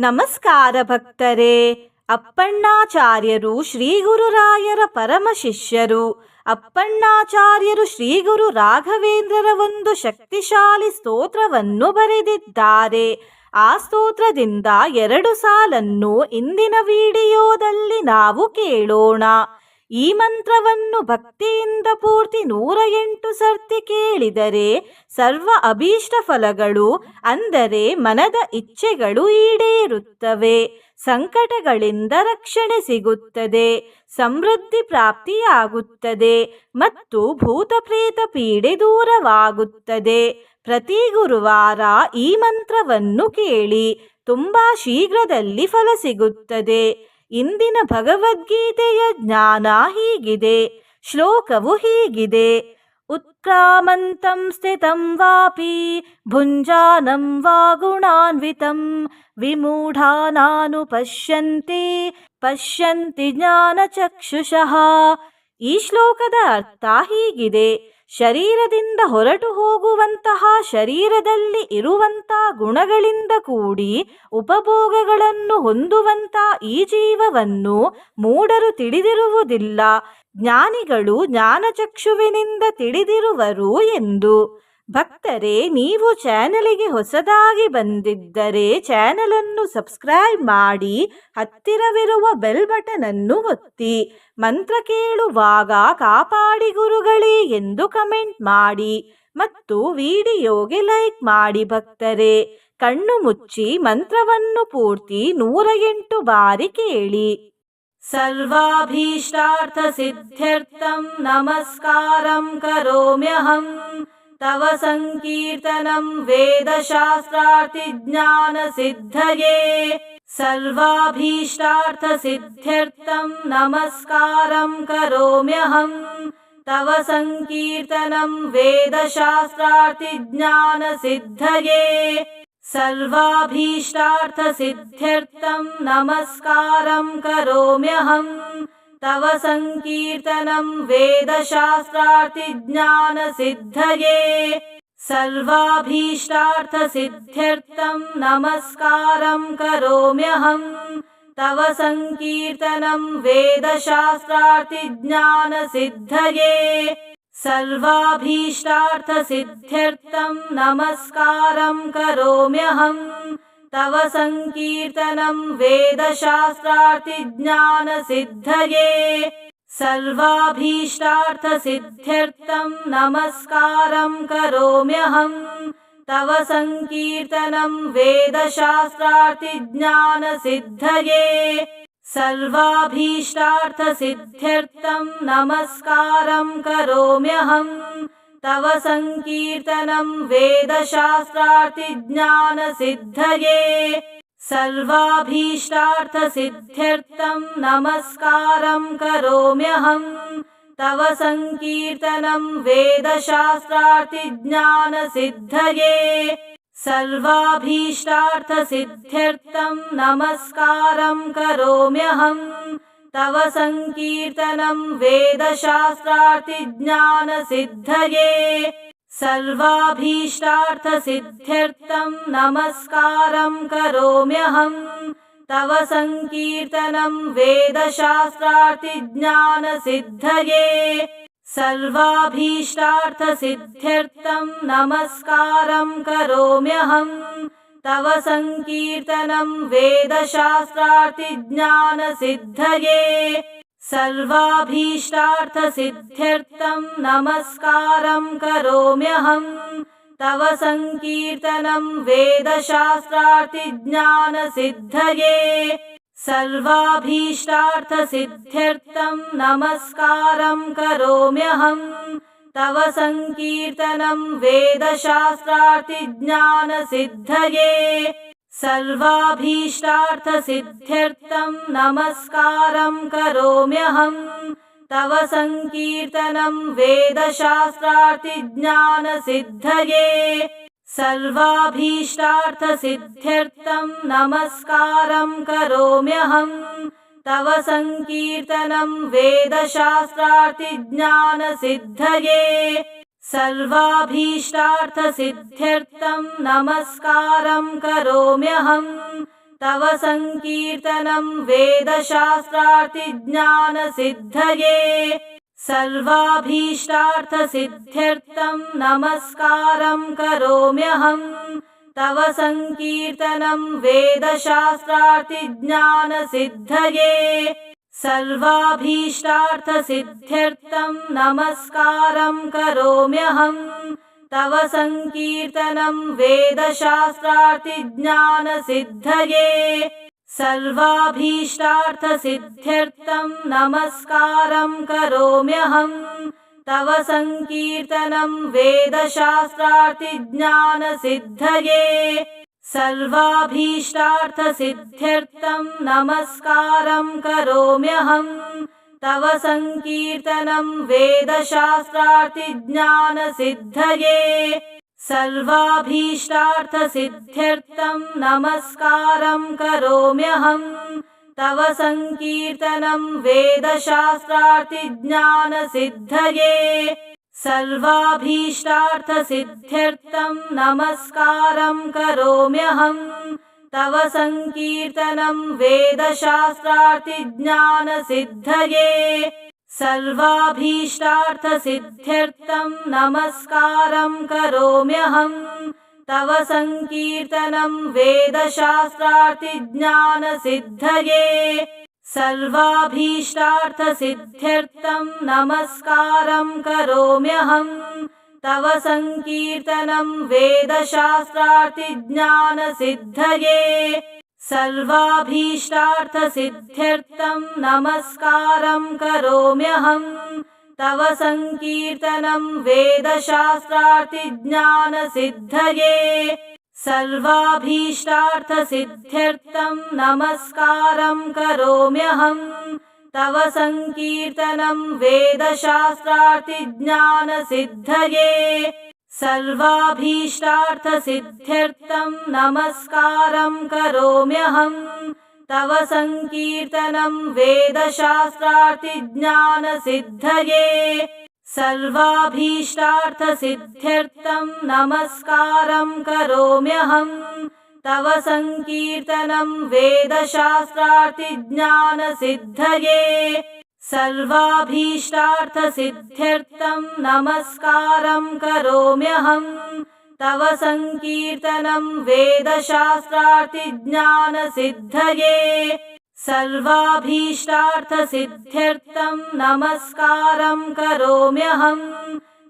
ನಮಸ್ಕಾರ ಭಕ್ತರೇ. ಅಪ್ಪಣ್ಣಾಚಾರ್ಯರು ಶ್ರೀ ಗುರುರಾಯರ ಪರಮ ಶಿಷ್ಯರು. ಅಪ್ಪಣ್ಣಾಚಾರ್ಯರು ಶ್ರೀ ಗುರು ರಾಘವೇಂದ್ರರ ಒಂದು ಶಕ್ತಿಶಾಲಿ ಸ್ತೋತ್ರವನ್ನು ಬರೆದಿದ್ದಾರೆ. ಆ ಸ್ತೋತ್ರದಿಂದ ಎರಡು ಸಾಲನ್ನು ಇಂದಿನ ವಿಡಿಯೋದಲ್ಲಿ ನಾವು ಕೇಳೋಣ. ಈ ಮಂತ್ರವನ್ನು ಭಕ್ತಿಯಿಂದ ಪೂರ್ತಿ ನೂರ ಎಂಟು ಸರ್ತಿ ಕೇಳಿದರೆ ಸರ್ವ ಅಭೀಷ್ಟ ಫಲಗಳು ಅಂದರೆ ಮನದ ಇಚ್ಛೆಗಳು ಈಡೇರುತ್ತವೆ. ಸಂಕಟಗಳಿಂದ ರಕ್ಷಣೆ ಸಿಗುತ್ತದೆ. ಸಮೃದ್ಧಿ ಪ್ರಾಪ್ತಿಯಾಗುತ್ತದೆ ಮತ್ತು ಭೂತ ಪ್ರೇತ ಪೀಡೆ ದೂರವಾಗುತ್ತದೆ. ಪ್ರತಿ ಗುರುವಾರ ಈ ಮಂತ್ರವನ್ನು ಕೇಳಿ ತುಂಬಾ ಶೀಘ್ರದಲ್ಲಿ ಫಲ ಸಿಗುತ್ತದೆ. ಇಂದಿನ ಭಗವದ್ಗೀತೆಯ ಜ್ಞಾನ ಹೀಗಿದೆ, ಶ್ಲೋಕವು ಹೀಗಿದೆ. ಉತ್ಕ್ರಾಮಂತಂ ಸ್ಥಿತಂ ವಾಪಿ, ಭುಂಜಾನಂ ವಾ ಗುಣಾನ್ವಿತಂ ವಿಮೂಢಾನಾನು ಪಶ್ಯಂತಿ ಪಶ್ಯಂತಿ ಜ್ಞಾನಚಕ್ಷುಷಃ. ಈ ಶ್ಲೋಕದ ಅರ್ಥ ಹೀಗಿದೆ ಶರೀರದಿಂದ ಹೊರಟು ಹೋಗುವಂತಹ ಶರೀರದಲ್ಲಿ ಇರುವಂಥ ಗುಣಗಳಿಂದ ಕೂಡಿ ಉಪಭೋಗಗಳನ್ನು ಹೊಂದುವಂತ ಈ ಜೀವವನ್ನು ಮೂಡರು ತಿಳಿದಿರುವುದಿಲ್ಲ. ಜ್ಞಾನಿಗಳು ಜ್ಞಾನಚಕ್ಷುವಿನಿಂದ ತಿಳಿದಿರುವರು ಎಂದು. ಭಕ್ತರೇ, ನೀವು ಚಾನಲಿಗೆ ಹೊಸದಾಗಿ ಬಂದಿದ್ದರೆ ಚಾನಲನ್ನು ಸಬ್ಸ್ಕ್ರೈಬ್ ಮಾಡಿ, ಹತ್ತಿರವಿರುವ ಬೆಲ್ ಬಟನ್ ಅನ್ನು ಒತ್ತಿ, ಮಂತ್ರ ಕೇಳುವಾಗ ಕಾಪಾಡಿ ಗುರುಗಳೇ ಎಂದು ಕಮೆಂಟ್ ಮಾಡಿ ಮತ್ತು ವಿಡಿಯೋಗೆ ಲೈಕ್ ಮಾಡಿ ಭಕ್ತರೇ. ಕಣ್ಣು ಮುಚ್ಚಿ ಮಂತ್ರವನ್ನು ಪೂರ್ತಿ ನೂರ ಎಂಟು ಬಾರಿ ಕೇಳಿ. ಸರ್ವಾಭೀಷ್ಟಾರ್ಥ ಸಿದ್ಧ್ಯರ್ಥಂ ನಮಸ್ಕಾರಂ ಕರೋಮ್ಯಹಂ. तव सङ्कीर्तनं वेदशास्त्रार्थिज्ञानसिद्धये सर्वाभीष्टार्थसिद्ध्यर्थं नमस्कारं करोम्यहं। तव सङ्कीर्तनं वेदशास्त्रार्थिज्ञानसिद्धये सर्वाभीष्टार्थसिद्ध्यर्थं नमस्कारं करोम्यहम् तव सङ्कीर्तनं वेदशास्त्रार्थिज्ञानसिद्धये सर्वाभीष्टार्थसिद्ध्यर्थं नमस्कारं करोम्यहं तव सङ्कीर्तनं वेदशास्त्रार्थिज्ञानसिद्धये सर्वाभीष्टार्थसिद्ध्यर्थं नमस्कारं करोम्यहम् तव सङ्कीर्तनं वेदशास्त्रार्थिज्ञानसिद्धये सर्वाभीष्टार्थसिद्ध्यर्थं नमस्कारं करोम्यहं तव सङ्कीर्तनं वेदशास्त्रार्थिज्ञानसिद्धये सर्वाभीष्टार्थसिद्ध्यर्थं नमस्कारं करोम्यहम् तव सङ्कीर्तनं वेदशास्त्रार्थिज्ञानसिद्धये सर्वाभीष्टार्थसिद्ध्यर्थं नमस्कारं करोम्यहं। तव सङ्कीर्तनं वेदशास्त्रार्थिज्ञानसिद्धये सर्वाभीष्टार्थसिद्ध्यर्थं नमस्कारं करोम्यहम् तव सङ्कीर्तनं वेदशास्त्रार्थिज्ञानसिद्धये सर्वाभीष्टार्थसिद्ध्यर्थं नमस्कारं करोम्यहं। तव सङ्कीर्तनं वेदशास्त्रार्थिज्ञानसिद्धये सर्वाभीष्टार्थसिद्ध्यर्थं नमस्कारं करोम्यहम् तव सङ्कीर्तनं वेदशास्त्रार्थिज्ञानसिद्धये सर्वाभीष्टार्थसिद्ध्यर्थं नमस्कारं करोम्यहं। तव सङ्कीर्तनं वेदशास्त्रार्थिज्ञानसिद्धये सर्वाभीष्टार्थसिद्ध्यर्थं नमस्कारं करोम्यहम् तव सङ्कीर्तनं वेदशास्त्रार्थिज्ञानसिद्धये सर्वाभीष्टार्थसिद्ध्यर्थं नमस्कारं करोम्यहं। तव सङ्कीर्तनं वेदशास्त्रार्थिज्ञानसिद्धये सर्वाभीष्टार्थसिद्ध्यर्थं नमस्कारं करोम्यहम् तव सङ्कीर्तनं वेदशास्त्रार्थिज्ञानसिद्धये सर्वाभीष्टार्थसिद्ध्यर्थं नमस्कारं करोम्यहम् तव सङ्कीर्तनं वेदशास्त्रार्तिज्ञानसिद्धये सर्वाभीष्टार्थसिद्ध्यर्थं नमस्कारं करोम्यहम् तव सङ्कीर्तनं वेदशास्त्रार्तिज्ञानसिद्धये सर्वाभीष्टार्थसिद्ध्यर्थं नमस्कारं करोम्यहम् तव सङ्कीर्तनं वेदशास्त्रार्तिज्ञानसिद्धये सर्वाभीष्टार्थसिद्ध्यर्थं नमस्कारं करोम्यहम् तव सङ्कीर्तनं वेदशास्त्रार्तिज्ञानसिद्धये सर्वाभीष्टार्थसिद्ध्यर्थं नमस्कारं करोम्यहम् तव सङ्कीर्तनं वेदशास्त्रार्तिज्ञानसिद्धये सर्वाभीष्टार्थसिद्ध्यर्थं नमस्कारं करोम्यहम् तव सङ्कीर्तनं वेदशास्त्रार्तिज्ञानसिद्धये सर्वाभीष्टार्थसिद्ध्यर्थं नमस्कारं करोम्यहम् तव सङ्कीर्तनं वेदशास्त्रार्तिज्ञानसिद्धये सर्वाभीष्टार्थसिद्ध्यर्थं नमस्कारं करोम्यहम् तव सङ्कीर्तनं वेदशास्त्रार्तिज्ञानसिद्धये सर्वाभीष्टार्थसिद्ध्यर्थं नमस्कारं करोम्यहम् तव सङ्कीर्तनं वेदशास्त्रार्तिज्ञानसिद्धये सर्वाभीष्टार्थसिद्ध्यर्थं नमस्कारं करोम्यहम् तव सङ्कीर्तनं वेदशास्त्रार्तिज्ञानसिद्धये सर्वाभीष्टार्थसिद्ध्यर्थं नमस्कारं करोम्यहम् तव सङ्कीर्तनं वेदशास्त्रार्तिज्ञानसिद्धये सर्वाभीष्टार्थसिद्ध्यर्थं नमस्कारं करोम्यहम् तव सङ्कीर्तनं वेदशास्त्रार्तिज्ञानसिद्धये सर्वाभीष्टार्थसिद्ध्यर्थं नमस्कारं करोम्यहम् तव सङ्कीर्तनं वेदशास्त्रार्तिज्ञानसिद्धये सर्वाभीष्टार्थसिद्ध्यर्थं नमस्कारं करोम्यहम् तव सङ्कीर्तनं वेदशास्त्रार्तिज्ञानसिद्धये सर्वाभीष्टार्थसिद्ध्यर्थं नमस्कारं करोम्यहम्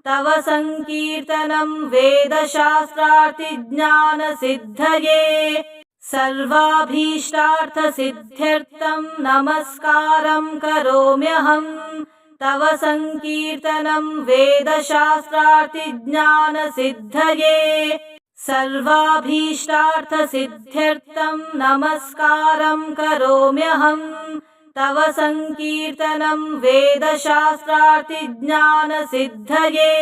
तव सङ्कीर्तनं वेदशास्त्रार्तिज्ञानसिद्धये सर्वाभीष्टार्थसिद्ध्यर्थं नमस्कारं करोम्यहम् तव सङ्कीर्तनं वेदशास्त्रार्तिज्ञानसिद्धये सर्वाभीष्टार्थसिद्ध्यर्थं नमस्कारं करोम्यहम् तव सङ्कीर्तनं वेदशास्त्रार्तिज्ञानसिद्धये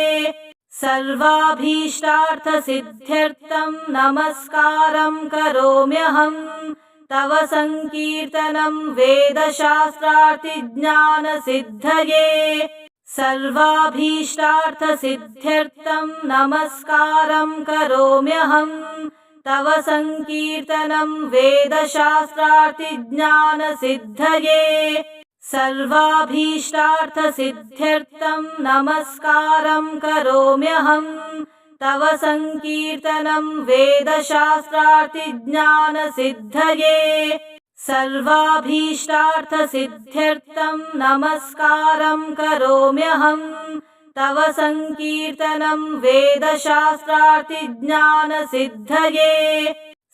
सर्वाभीष्टार्थसिद्ध्यर्थं नमस्कारं करोम्यहम् तव सङ्कीर्तनं वेदशास्त्रार्तिज्ञानसिद्धये सर्वाभीष्टार्थसिद्ध्यर्थं नमस्कारं करोम्यहम् तव सङ्कीर्तनं वेदशास्त्रार्तिज्ञानसिद्धये सर्वाभीष्टार्थसिद्ध्यर्थं नमस्कारं करोम्यहम् तव सङ्कीर्तनं वेदशास्त्रार्तिज्ञानसिद्धये सर्वाभीष्टार्थसिद्ध्यर्थं नमस्कारं करोम्यहम् तव सङ्कीर्तनं वेदशास्त्रार्तिज्ञानसिद्धये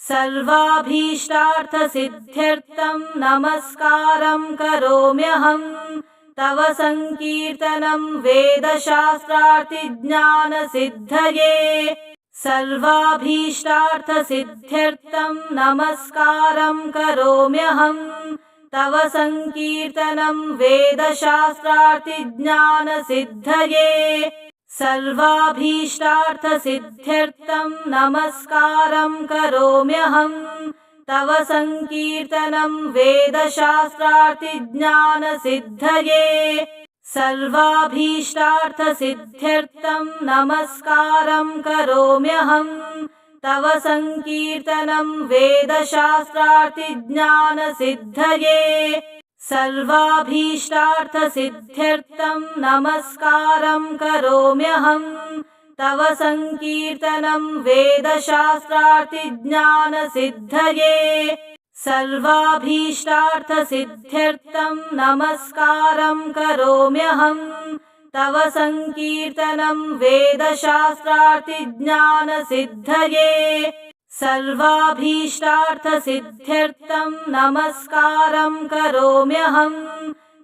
सर्वाभीष्टार्थसिद्ध्यर्थं नमस्कारं करोम्यहम् तव सङ्कीर्तनं वेदशास्त्रार्तिज्ञानसिद्धये सर्वाभीष्टार्थसिद्ध्यर्थं नमस्कारं करोम्यहम् तव सङ्कीर्तनं वेदशास्त्रार्तिज्ञानसिद्धये सर्वाभीष्टार्थसिद्ध्यर्थं नमस्कारं करोम्यहम् तव सङ्कीर्तनं वेदशास्त्रार्तिज्ञानसिद्धये सर्वाभीष्टार्थसिद्ध्यर्थं नमस्कारं करोम्यहम् तव सङ्कीर्तनं वेदशास्त्रार्थिज्ञानसिद्धये सर्वाभीष्टार्थसिद्ध्यर्थं नमस्कारं करोम्यहम् तव सङ्कीर्तनं वेदशास्त्रार्थिज्ञानसिद्धये सर्वाभीष्टार्थसिद्ध्यर्थं नमस्कारं करोम्यहम् तव सङ्कीर्तनं वेदशास्त्रार्थिज्ञानसिद्धये सर्वाभीष्टार्थसिद्ध्यर्थं नमस्कारं करोम्यहम्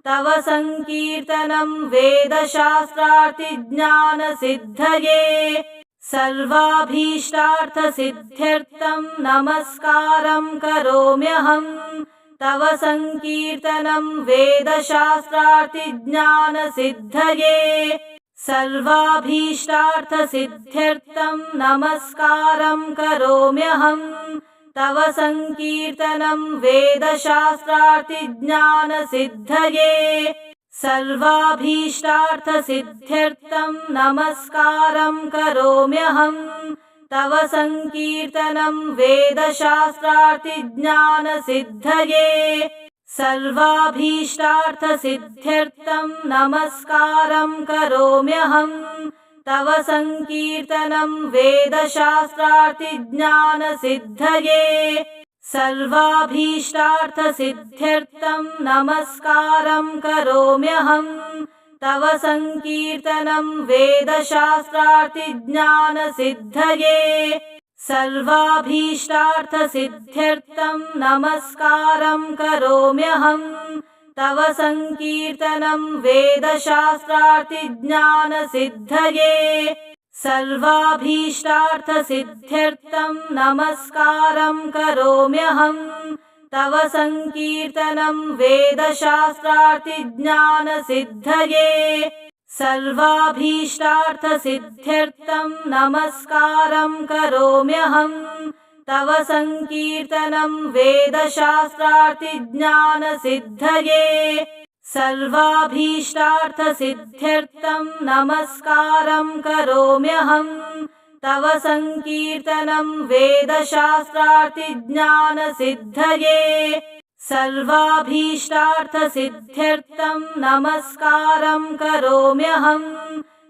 तव सङ्कीर्तनं वेदशास्त्रार्थिज्ञानसिद्धये सर्वाभीष्टार्थसिद्ध्यर्थं नमस्कारं करोम्यहम् तव सङ्कीर्तनं वेदशास्त्रार्थिज्ञानसिद्धये सर्वाभीष्टार्थसिद्ध्यर्थं नमस्कारं करोम्यहम् तव सङ्कीर्तनं वेदशास्त्रार्थिज्ञानसिद्धये सर्वाभीष्टार्थसिद्ध्यर्थं नमस्कारं करोम्यहम् तव सङ्कीर्तनं वेदशास्त्रार्थिज्ञानसिद्धये सर्वाभीष्टार्थसिद्ध्यर्थं नमस्कारं करोम्यहम् तव सङ्कीर्तनं वेदशास्त्रार्थिज्ञानसिद्धये सर्वाभीष्टार्थसिद्ध्यर्थं नमस्कारं करोम्यहम् तव सङ्कीर्तनं वेदशास्त्रार्थिज्ञानसिद्धये सर्वाभीष्टार्थसिद्ध्यर्थं नमस्कारं करोम्यहम् तव सङ्कीर्तनं वेदशास्त्रार्थिज्ञानसिद्धये सर्वाभीष्टार्थसिद्ध्यर्थं नमस्कारं करोम्यहम् तव सङ्कीर्तनं वेदशास्त्रार्थिज्ञानसिद्धये सर्वाभीष्टार्थसिद्ध्यर्थं नमस्कारं करोम्यहम् तव सङ्कीर्तनं वेदशास्त्रार्थिज्ञानसिद्धये सर्वाभीष्टार्थसिद्ध्यर्थं नमस्कारं करोम्यहम् तव सङ्कीर्तनं वेदशास्त्रार्थिज्ञानसिद्धये सर्वाभीष्टार्थसिद्ध्यर्थं नमस्कारं करोम्यहम्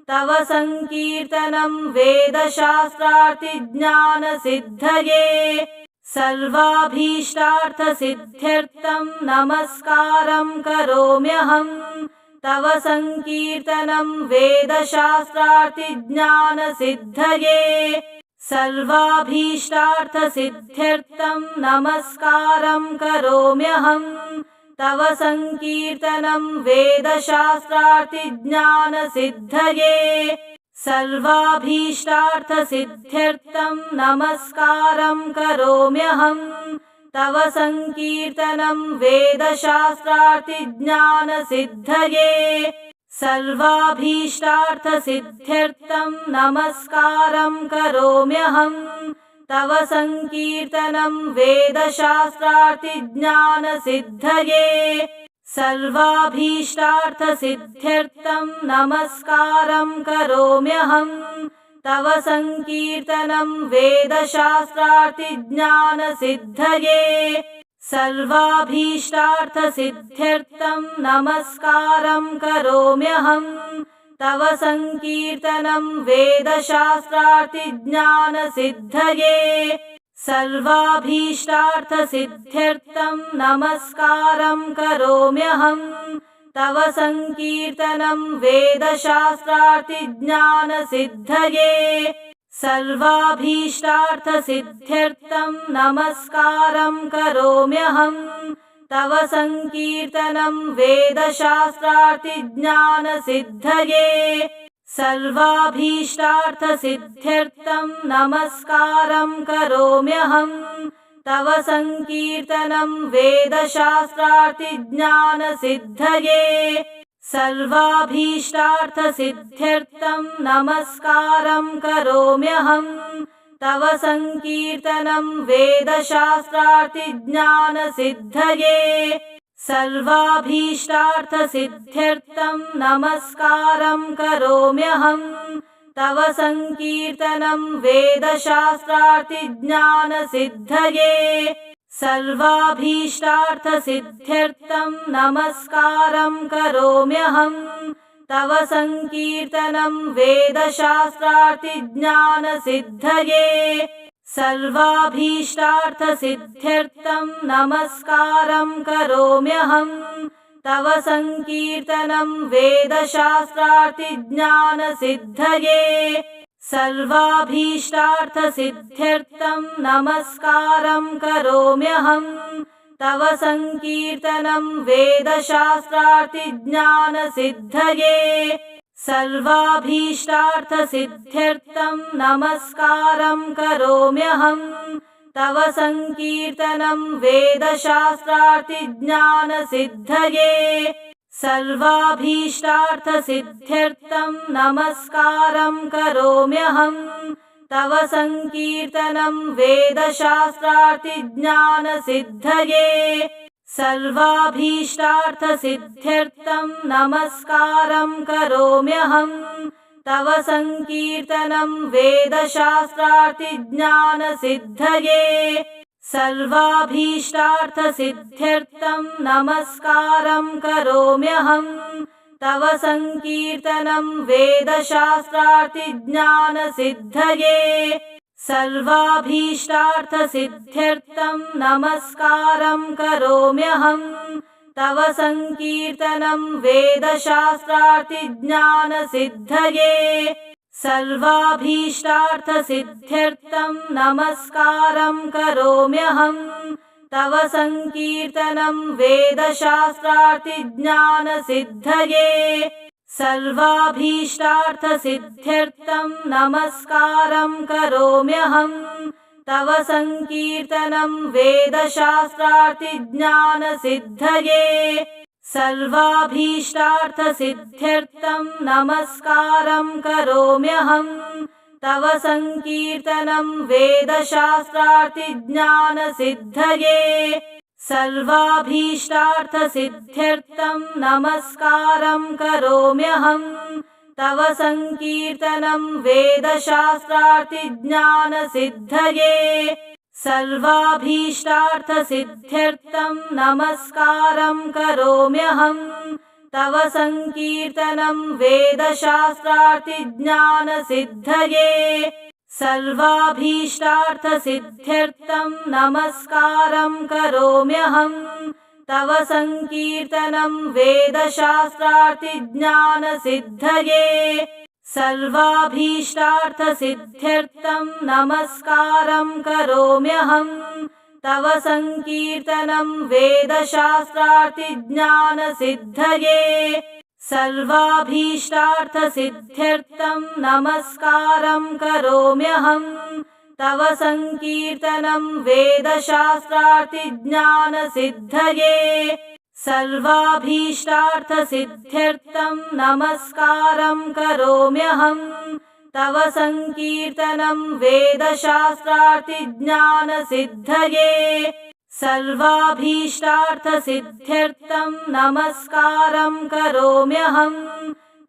तव सङ्कीर्तनं वेदशास्त्रार्थिज्ञानसिद्धये सर्वाभीष्टार्थसिद्ध्यर्थं नमस्कारं करोम्यहम् तव सङ्कीर्तनं वेदशास्त्रार्थिज्ञानसिद्धये सर्वाभीष्टार्थसिद्ध्यर्थं नमस्कारं करोम्यहम् तव सङ्कीर्तनं वेदशास्त्रार्थिज्ञानसिद्धये सर्वाभीष्टार्थसिद्ध्यर्थं नमस्कारं करोम्यहम् तव सङ्कीर्तनं वेदशास्त्रार्थिज्ञानसिद्धये सर्वाभीष्टार्थसिद्ध्यर्थं नमस्कारं करोम्यहम् तव सङ्कीर्तनं वेदशास्त्रार्थिज्ञानसिद्धये सर्वाभीष्टार्थसिद्ध्यर्थं नमस्कारं करोम्यहम् तव सङ्कीर्तनं वेदशास्त्रार्थिज्ञानसिद्धये सर्वाभीष्टार्थसिद्ध्यर्थं नमस्कारं करोम्यहम् तव सङ्कीर्तनं वेदशास्त्रार्थिज्ञानसिद्धये सर्वाभीष्टार्थसिद्ध्यर्थं नमस्कारं करोम्यहम् तव सङ्कीर्तनं वेदशास्त्रार्थिज्ञानसिद्धये सर्वाभीष्टार्थसिद्ध्यर्थं नमस्कारं करोम्यहम् तव सङ्कीर्तनं वेदशास्त्रार्थिज्ञानसिद्धये सर्वाभीष्टार्थसिद्ध्यर्थं नमस्कारं करोम्यहम् तव सङ्कीर्तनं वेदशास्त्रार्थिज्ञानसिद्धये सर्वाभीष्टार्थसिद्ध्यर्थं नमस्कारं करोम्यहम् तव सङ्कीर्तनं वेदशास्त्रार्थिज्ञानसिद्धये सर्वाभीष्टार्थसिद्ध्यर्थं नमस्कारं करोम्यहम् तव सङ्कीर्तनं वेदशास्त्रार्तिज्ञानसिद्धये सर्वाभीष्टार्थसिद्ध्यर्थं नमस्कारं करोम्यहम् तव सङ्कीर्तनं वेदशास्त्रार्तिज्ञानसिद्धये सर्वाभीष्टार्थसिद्ध्यर्थं नमस्कारं करोम्यहम् तव सङ्कीर्तनं वेदशास्त्रार्तिज्ञानसिद्धये सर्वाभीष्टार्थसिद्ध्यर्थं नमस्कारं करोम्यहम् तव सङ्कीर्तनं वेदशास्त्रार्तिज्ञानसिद्धये सर्वाभीष्टार्थसिद्ध्यर्थं नमस्कारं करोम्यहम् तव सङ्कीर्तनं वेदशास्त्रार्तिज्ञानसिद्धये सर्वाभीष्टार्थसिद्ध्यर्थं नमस्कारं करोम्यहम् तव सङ्कीर्तनं वेदशास्त्रार्तिज्ञानसिद्धये सर्वाभीष्टार्थसिद्ध्यर्थं नमस्कारं करोम्यहम् तव सङ्कीर्तनं वेदशास्त्रार्तिज्ञानसिद्धये सर्वाभीष्टार्थसिद्ध्यर्थं नमस्कारं करोम्यहम् तव सङ्कीर्तनं वेदशास्त्रार्तिज्ञानसिद्धये सर्वाभीष्टार्थसिद्ध्यर्थं नमस्कारं करोम्यहम् तव सङ्कीर्तनं वेदशास्त्रार्तिज्ञानसिद्धये सर्वाभीष्टार्थसिद्ध्यर्थं नमस्कारं करोम्यहम् तव सङ्कीर्तनं वेदशास्त्रार्तिज्ञानसिद्धये सर्वाभीष्टार्थसिद्ध्यर्थं नमस्कारं करोम्यहम् तव सङ्कीर्तनं वेदशास्त्रार्तिज्ञानसिद्धये सर्वाभीष्टार्थसिद्ध्यर्थं नमस्कारं करोम्यहम् तव सङ्कीर्तनं वेदशास्त्रार्तिज्ञानसिद्धये सर्वाभीष्टार्थसिद्ध्यर्थं नमस्कारं करोम्यहम् तव सङ्कीर्तनं वेदशास्त्रार्तिज्ञानसिद्धये सर्वाभीष्टार्थसिद्ध्यर्थं नमस्कारं करोम्यहम् तव सङ्कीर्तनं वेदशास्त्रार्तिज्ञानसिद्धये सर्वाभीष्टार्थसिद्ध्यर्थं नमस्कारं करोम्यहम् तव सङ्कीर्तनं वेदशास्त्रार्तिज्ञानसिद्धये सर्वाभीष्टार्थसिद्ध्यर्थं नमस्कारं करोम्यहम् तव सङ्कीर्तनं वेदशास्त्रार्तिज्ञानसिद्धये सर्वाभीष्टार्थसिद्ध्यर्थं नमस्कारं करोम्यहम् तव सङ्कीर्तनं वेदशास्त्रार्तिज्ञानसिद्धये सर्वाभीष्टार्थसिद्ध्यर्थं नमस्कारं करोम्यहम् तव सङ्कीर्तनं वेदशास्त्रार्तिज्ञानसिद्धये सर्वाभीष्टार्थसिद्ध्यर्थं नमस्कारं करोम्यहम्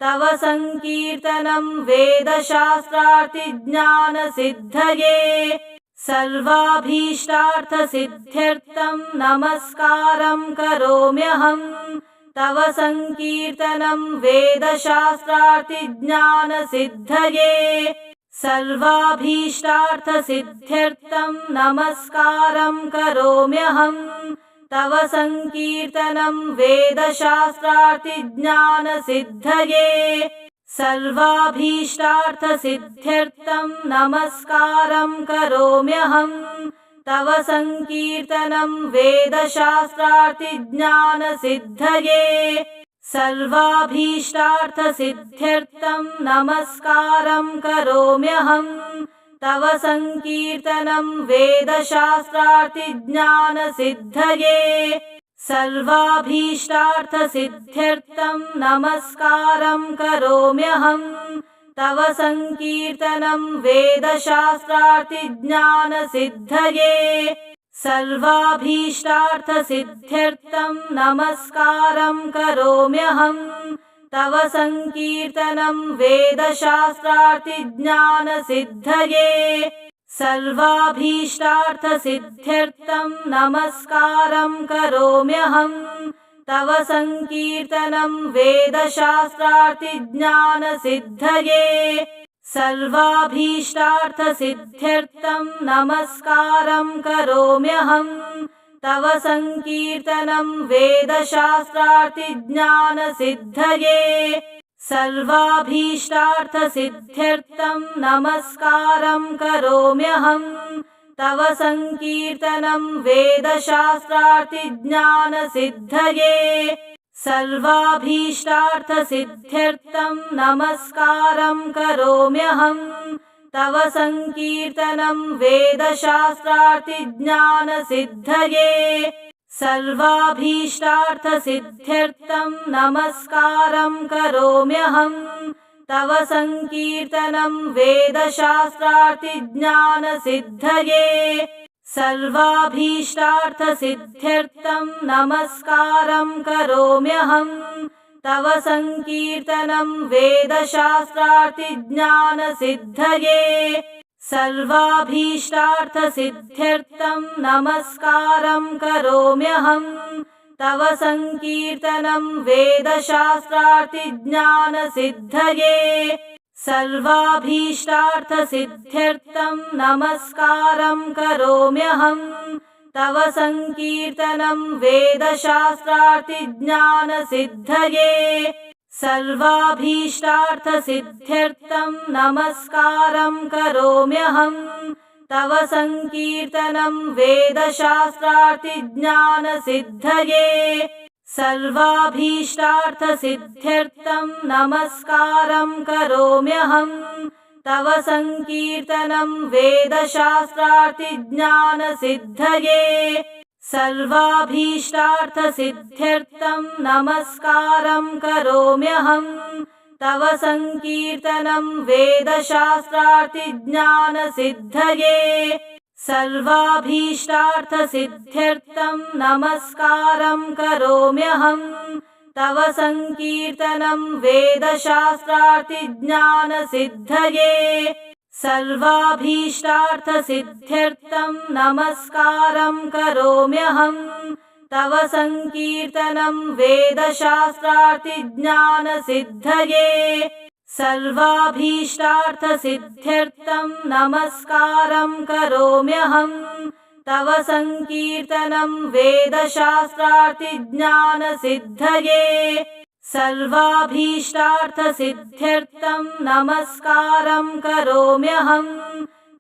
तव सङ्कीर्तनं वेदशास्त्रार्तिज्ञानसिद्धये सर्वाभीष्टार्थसिद्ध्यर्थं नमस्कारं करोम्यहम् तव सङ्कीर्तनं वेदशास्त्रार्तिज्ञानसिद्धये सर्वाभीष्टार्थसिद्ध्यर्थं नमस्कारं करोम्यहम् तव सङ्कीर्तनं वेदशास्त्रार्तिज्ञानसिद्धये सर्वाभीष्टार्थसिद्ध्यर्थं नमस्कारं करोम्यहम् तव सङ्कीर्तनं वेदशास्त्रार्तिज्ञानसिद्धये सर्वाभीष्टार्थसिद्ध्यर्थं नमस्कारं करोम्यहम् तव सङ्कीर्तनं वेदशास्त्रार्तिज्ञानसिद्धये सर्वाभीष्टार्थसिद्ध्यर्थं नमस्कारं करोम्यहम् तव सङ्कीर्तनं वेदशास्त्रार्तिज्ञानसिद्धये सर्वाभीष्टार्थसिद्ध्यर्थं नमस्कारं करोम्यहम् तव सङ्कीर्तनं वेदशास्त्रार्तिज्ञानसिद्धये सर्वाभीष्टार्थसिद्ध्यर्थं नमस्कारं करोम्यहम् तव सङ्कीर्तनं वेदशास्त्रार्तिज्ञानसिद्धये सर्वाभीष्टार्थसिद्ध्यर्थं नमस्कारं करोम्यहम् तव सङ्कीर्तनं वेदशास्त्रार्तिज्ञानसिद्धये सर्वाभीष्टार्थसिद्ध्यर्थं नमस्कारं करोम्यहम् तव सङ्कीर्तनं वेदशास्त्रार्तिज्ञानसिद्धये सर्वाभीष्टार्थसिद्ध्यर्थं नमस्कारं करोम्यहम् तव सङ्कीर्तनं वेदशास्त्रार्तिज्ञानसिद्धये सर्वाभीष्टार्थसिद्ध्यर्थं नमस्कारं करोम्यहम् तव सङ्कीर्तनं वेदशास्त्रार्तिज्ञानसिद्धये सर्वाभीष्टार्थसिद्ध्यर्थं नमस्कारं करोम्यहम् तव सङ्कीर्तनं वेदशास्त्रार्तिज्ञानसिद्धये सर्वाभीष्टार्थसिद्ध्यर्थं नमस्कारं करोम्यहम् तव सङ्कीर्तनं वेदशास्त्रार्तिज्ञानसिद्धये सर्वाभीष्टार्थसिद्ध्यर्थं नमस्कारं करोम्यहम् तव सङ्कीर्तनं वेदशास्त्रार्तिज्ञानसिद्धये सर्वाभीष्टार्थसिद्ध्यर्थं नमस्कारं करोम्यहम् तव सङ्कीर्तनं वेदशास्त्रार्तिज्ञानसिद्धये सर्वाभीष्टार्थसिद्ध्यर्थं नमस्कारं करोम्यहम् तव सङ्कीर्तनं वेदशास्त्रार्तिज्ञानसिद्धये सर्वाभीष्टार्थसिद्ध्यर्थं नमस्कारं करोम्यहम् तव सङ्कीर्तनं वेदशास्त्रार्तिज्ञानसिद्धये सर्वाभीष्टार्थसिद्ध्यर्थं नमस्कारं करोम्यहम् तव सङ्कीर्तनं वेदशास्त्रार्तिज्ञानसिद्धये सर्वाभीष्टार्थसिद्ध्यर्थं नमस्कारं करोम्यहम् तव सङ्कीर्तनं वेदशास्त्रार्तिज्ञानसिद्धये सर्वाभीष्टार्थसिद्ध्यर्थं नमस्कारं करोम्यहम् तव सङ्कीर्तनं वेदशास्त्रार्तिज्ञानसिद्धये सर्वाभीष्टार्थसिद्ध्यर्थं नमस्कारं करोम्यहम्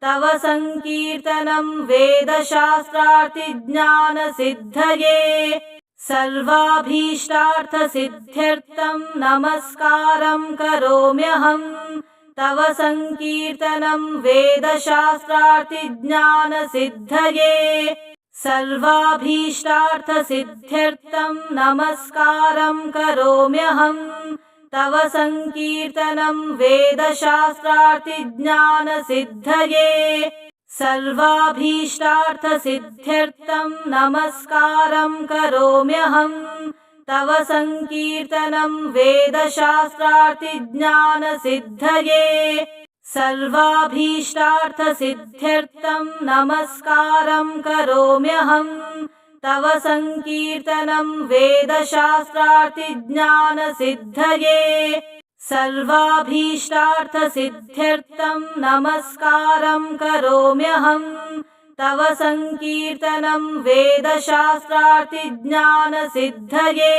तव सङ्कीर्तनं वेदशास्त्रार्तिज्ञानसिद्धये सर्वाभीष्टार्थसिद्ध्यर्थं नमस्कारं करोम्यहम् तव सङ्कीर्तनं वेदशास्त्रार्तिज्ञानसिद्धये सर्वाभीष्टार्थसिद्ध्यर्थं नमस्कारं करोम्यहम् तव सङ्कीर्तनं वेदशास्त्रार्तिज्ञानसिद्धये सर्वाभीष्टार्थसिद्ध्यर्थं नमस्कारं करोम्यहम् तव सङ्कीर्तनं वेदशास्त्रार्तिज्ञानसिद्धये सर्वाभीष्टार्थसिद्ध्यर्थं नमस्कारं करोम्यहम् तव सङ्कीर्तनं वेदशास्त्रार्तिज्ञानसिद्धये सर्वाभीष्टार्थसिद्ध्यर्थं नमस्कारं करोम्यहम् तव सङ्कीर्तनं वेदशास्त्रार्तिज्ञानसिद्धये